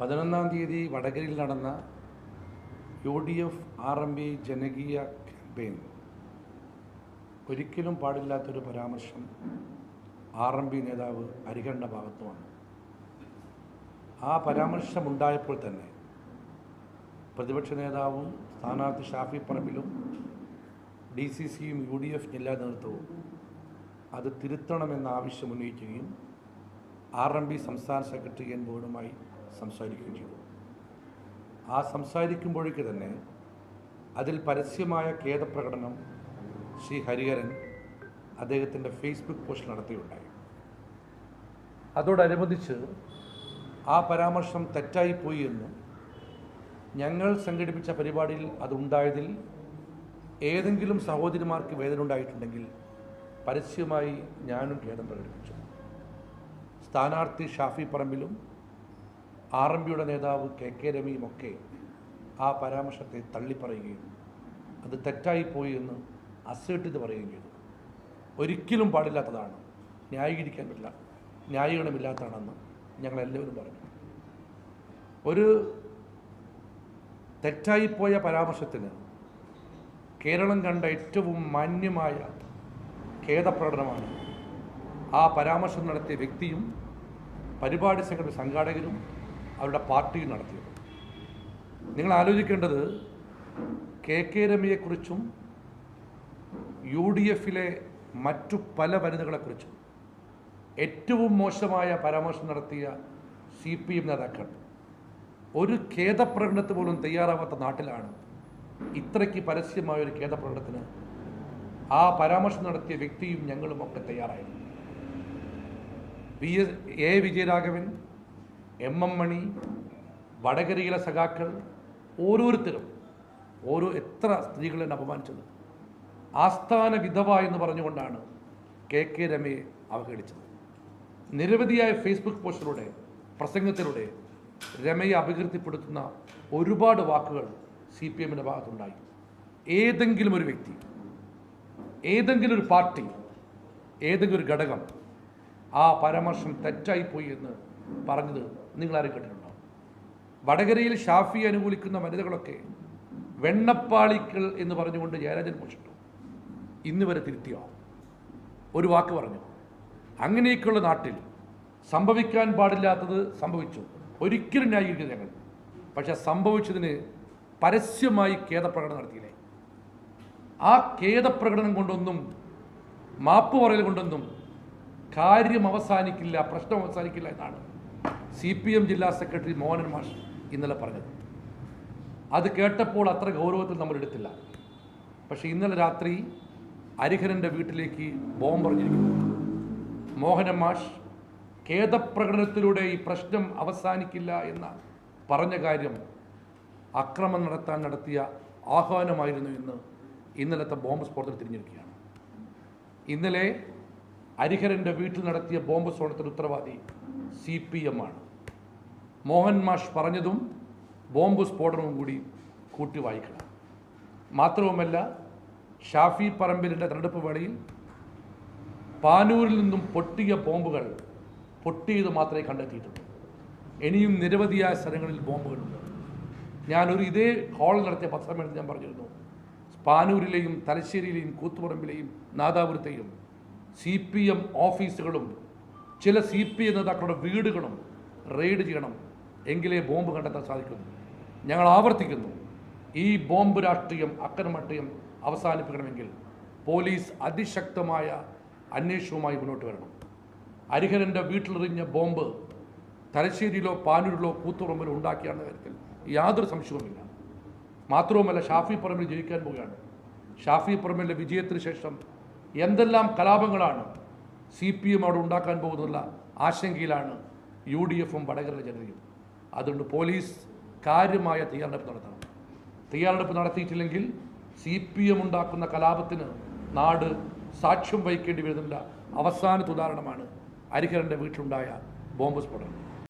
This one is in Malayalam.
പതിനൊന്നാം തീയതി വടകരയിൽ നടന്ന U D F R M P ജനകീയ ക്യാമ്പയിൻ. ഒരിക്കലും പാടില്ലാത്തൊരു പരാമർശം ആർ എം പി നേതാവ് അരികണ്ട ഭാഗത്തുമാണ് ആ പരാമർശമുണ്ടായപ്പോൾ തന്നെ പ്രതിപക്ഷ നേതാവും സ്ഥാനാർത്ഥി ഷാഫി പറമ്പിലും ഡി സി സിയും യു ഡി എഫ് ജില്ലാ നേതൃത്വവും അത് തിരുത്തണമെന്ന ആവശ്യം ഉന്നയിക്കുകയും ആർ എം പി സംസ്ഥാന സെക്രട്ടറി എൻ ബോർഡുമായി സംസാരിക്കുകയും ചെയ്തു. ആ സംസാരിക്കുമ്പോഴേക്ക് തന്നെ അതിൽ പരസ്യമായ ഖേദപ്രകടനം ശ്രീ ഹരിഹരൻ അദ്ദേഹത്തിന്റെ ഫേസ്ബുക്ക് പോസ്റ്റ് നടത്തുകയുണ്ടായി അതോടനുബന്ധിച്ച് ആ പരാമർശം തെറ്റായിപ്പോയി എന്ന് ഞങ്ങൾ സംഘടിപ്പിച്ച പരിപാടിയിൽ അതുണ്ടായതിൽ ഏതെങ്കിലും സഹോദരിമാർക്ക് വേദന ഉണ്ടായിട്ടുണ്ടെങ്കിൽ പരസ്യമായി ഞാനും ഖേദം പ്രകടിപ്പിച്ചു. സ്ഥാനാർത്ഥി ഷാഫി പറമ്പിലും ആർ എം പിയുടെ നേതാവ് കെ കെ രവിയും ഒക്കെ ആ പരാമർശത്തെ തള്ളിപ്പറയുകയും അത് തെറ്റായിപ്പോയി എന്ന് അസേർട്ട് ചെയ്ത് പറയുകയും ചെയ്തു. ഒരിക്കലും പാടില്ലാത്തതാണ്. ന്യായീകരിക്കാൻ പറ്റില്ല. ന്യായീകരണമില്ലാത്തതാണെന്ന് ഞങ്ങളെല്ലാവരും പറഞ്ഞു. ഒരു തെറ്റായിപ്പോയ പരാമർശത്തിന് കേരളം കണ്ട ഏറ്റവും മാന്യമായ ഖേദപ്രകടനമാണ് ആ പരാമർശം നടത്തിയ വ്യക്തിയും പരിപാടി സംഘടന സംഘാടകരും അവരുടെ പാർട്ടിയും നടത്തിയത്. നിങ്ങൾ ആലോചിക്കേണ്ടത് കെ കെ രമയെക്കുറിച്ചും യു ഡി എഫിലെ മറ്റു പല വനിതകളെക്കുറിച്ചും ഏറ്റവും മോശമായ പരാമർശം നടത്തിയ സി പി എം നേതാക്കൾ. ഒരു ഖേദപ്രകടനത്തിന് പോലും തയ്യാറാവാത്ത നാട്ടിലാണ് ഇത്രയ്ക്ക് പരസ്യമായ ഒരു ഖേദപ്രകടനത്തിന് ആ പരാമർശം നടത്തിയ വ്യക്തിയും ഞങ്ങളും ഒക്കെ തയ്യാറായിരുന്നു V S A Vijayaraghavan M M Mani വടകരയിലെ സഖാക്കൾ ഓരോരുത്തരും ഓരോ എത്ര സ്ത്രീകളെ അപമാനിച്ചത്. ആസ്ഥാന വിധവ എന്ന് പറഞ്ഞുകൊണ്ടാണ് കെ കെ രമയെ അവഹേളിച്ചത്. നിരവധിയായ ഫേസ്ബുക്ക് പോസ്റ്റിലൂടെ പ്രസംഗത്തിലൂടെ രമയെ അപകീർത്തിപ്പെടുത്തുന്ന ഒരുപാട് വാക്കുകൾ സി പി എമ്മിന്റെ ഭാഗത്തുണ്ടായി. ഏതെങ്കിലും ഒരു വ്യക്തി ഏതെങ്കിലും ഒരു പാർട്ടി ഏതെങ്കിലും ഒരു ഘടകം ആ പരാമർശം തെറ്റായിപ്പോയി എന്ന് പറഞ്ഞത് നിങ്ങൾ ആരും കേട്ടിട്ടുണ്ടോ? വടകരയിൽ ഷാഫി അനുകൂലിക്കുന്ന വനിതകളൊക്കെ വെണ്ണപ്പാളിക്കൾ എന്ന് പറഞ്ഞുകൊണ്ട് ജയരാജൻ മോഷിട്ടു ഇന്ന് വരെ തിരുത്തിയോ? ഒരു വാക്ക് പറഞ്ഞു. അങ്ങനെയൊക്കെയുള്ള നാട്ടിൽ സംഭവിക്കാൻ പാടില്ലാത്തത് സംഭവിച്ചു. ഒരിക്കലും ന്യായീകരിക്കുക ഞങ്ങൾ. പക്ഷെ സംഭവിച്ചതിന് പരസ്യമായി ഖേദപ്രകടനം നടത്തിയില്ലേ? ആ ഖേദപ്രകടനം കൊണ്ടൊന്നും മാപ്പ് പറയൽ കൊണ്ടൊന്നും കാര്യം അവസാനിക്കില്ല പ്രശ്നം അവസാനിക്കില്ല എന്നാണ് സി പി എം ജില്ലാ സെക്രട്ടറി മോഹനൻ മാഷ് ഇന്നലെ പറഞ്ഞത്. അത് കേട്ടപ്പോൾ അത്ര ഗൗരവത്തിൽ നമ്മൾ എടുത്തില്ല. പക്ഷെ ഇന്നലെ രാത്രി ഹരിഹരന്റെ വീട്ടിലേക്ക് ബോംബ് പറഞ്ഞിരിക്കുന്നു മോഹനൻ മാഷ് ഖേദപ്രകടനത്തിലൂടെ ഈ പ്രശ്നം അവസാനിക്കില്ല എന്ന പറഞ്ഞ കാര്യം അക്രമം നടത്താൻ നടത്തിയ ആഹ്വാനമായിരുന്നു എന്ന് ഇന്നലത്തെ ബോംബ് സ്ഫോടനം തിരിഞ്ഞിരിക്കുകയാണ്. ഇന്നലെ ഹരിഹരന്റെ വീട്ടിൽ നടത്തിയ ബോംബ് സ്ഫോടനത്തിന് ഉത്തരവാദി സി പി എം ആണ്. മോഹൻ മാഷ് പറഞ്ഞതും ബോംബ് സ്ഫോടനവും കൂടി കൂട്ടി വായിക്കണം മാത്രവുമല്ല ഷാഫി പറമ്പിലിന്റെ തെരഞ്ഞെടുപ്പ് വേളയിൽ പാനൂരിൽ നിന്നും പൊട്ടിയ ബോംബുകൾ പൊട്ടിയത് മാത്രമേ കണ്ടെത്തിയിട്ടുള്ളൂ. ഇനിയും നിരവധിയായ സ്ഥലങ്ങളിൽ ബോംബുകളുണ്ട്. ഞാനൊരു ഇതേ ഹാളിൽ നടത്തിയ പത്രമേളത്തിൽ ഞാൻ പറഞ്ഞിരുന്നു. പാനൂരിലെയും തലശ്ശേരിയിലെയും കൂത്തുപറമ്പിലെയും നാദാപുരത്തെയും സി പി എം ഓഫീസുകളും ചില സി പി എം നേതാക്കളുടെ വീടുകളും റെയ്ഡ് ചെയ്യണം എങ്കിലേ ബോംബ് കണ്ടെത്താൻ സാധിക്കുന്നു ഞങ്ങൾ ആവർത്തിക്കുന്നു. ഈ ബോംബ് രാഷ്ട്രീയം അക്രമരാഷ്ട്രീയം അവസാനിപ്പിക്കണമെങ്കിൽ പോലീസ് അതിശക്തമായ അന്വേഷണവുമായി മുന്നോട്ട് വരണം. അരിഹരന്റെ വീട്ടിലെറിഞ്ഞ ബോംബ് തലശ്ശേരിയിലോ പാനൂരിലോ കൂത്തുറമ്പിലോ ഉണ്ടാക്കിയാണെന്ന കാര്യത്തിൽ യാതൊരു സംശയവുമില്ല. മാത്രവുമല്ല ഷാഫി പറമ്പിൽ ജയിക്കാൻ പോവുകയാണ്. ഷാഫി പറമ്പിലെ വിജയത്തിന് ശേഷം എന്തെല്ലാം കലാപങ്ങളാണ് സി പി എം അവിടെ ഉണ്ടാക്കാൻ പോകുന്നുള്ള ആശങ്കയിലാണ് യു ഡി എഫും വടകര ജനതയും. അതുകൊണ്ട് പോലീസ് കാര്യമായ തയ്യാറെടുപ്പ് നടത്തണം. തയ്യാറെടുപ്പ് നടത്തിയിട്ടില്ലെങ്കിൽ സി പി എം ഉണ്ടാക്കുന്ന കലാപത്തിന് നാട് സാക്ഷ്യം വഹിക്കേണ്ടി വരുന്നില്ല അവസാനത്തെ ഉദാഹരണമാണ് ഹരിഹരന്റെ വീട്ടിലുണ്ടായ ബോംബ് സ്ഫോടനം.